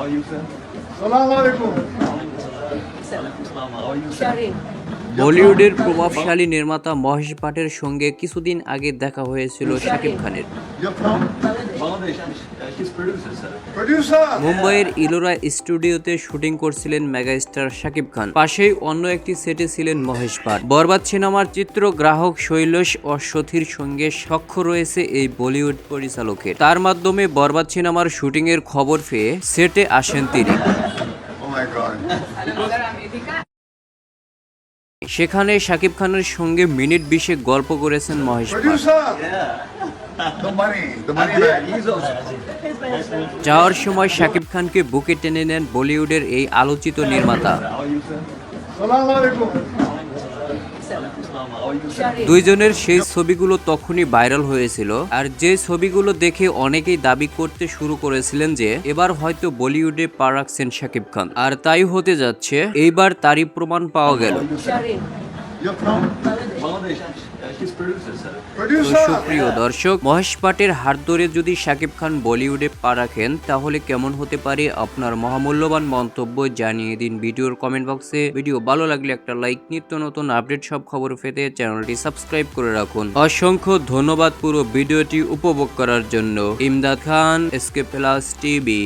How are you, sir? Salaam alaikum. How are you, sir? Sharin. বলিউডের প্রভাবশালী নির্মাতা মহেশ পাটের সঙ্গে কিছুদিন আগে দেখা হয়েছিল শাকিব খানের মুম্বাইয়ের ইলোরা স্টুডিওতে শুটিং করছিলেন মেগাস্টার শাকিব খান। পাশেই অন্য একটি সেটে ছিলেন মহেশ ভাট বরবাদ সিনেমার চিত্র গ্রাহক চিত্রগ্রাহক শৈলেশ অশ্বথির সঙ্গে সখ্য রয়েছে এই বলিউড পরিচালকের। তার মাধ্যমে বরবাদ সিনেমার শুটিং এর খবর পেয়ে সেটে আসেন তিনি। Oh. সেখানে শাকিব খানের সঙ্গে মিনিট বিশেক গল্প করেছেন Mahesh Producer. Yeah. The money. The money And he's also. যাওয়ার সময় শাকিব খানকে বুকে টেনে নেন বলিউডের এই আলোচিত নির্মাতা. দুইজনের সেই ছবিগুলো তখনই ভাইরাল হয়েছিল আর যে ছবিগুলো দেখে অনেকেই দাবি করতে শুরু করেছিলেন যে এবার হয়তো বলিউডে পা রাখছেন শাকিব খান আর তাই হতে যাচ্ছে এইবার তারই প্রমাণ পাওয়া গেল সুপ্রিয় দর্শক, মহেশ পাটের হাত ধরে যদি শাকিব খান বলিউডে পা রাখেন, তাহলে কেমন হতে পারে আপনার মহামূল্যবান মন্তব্য জানিয়ে দিন ভিডিওর কমেন্ট বক্সে ভিডিও ভালো লাগলে একটা লাইক নিত্য নতুন আপডেট সব খবর পেতে চ্যানেলটি সাবস্ক্রাইব করে রাখুন। অসংখ্য ধন্যবাদ পুরো ভিডিওটি উপভোগ করার জন্য। Imdad Khan SK plus TV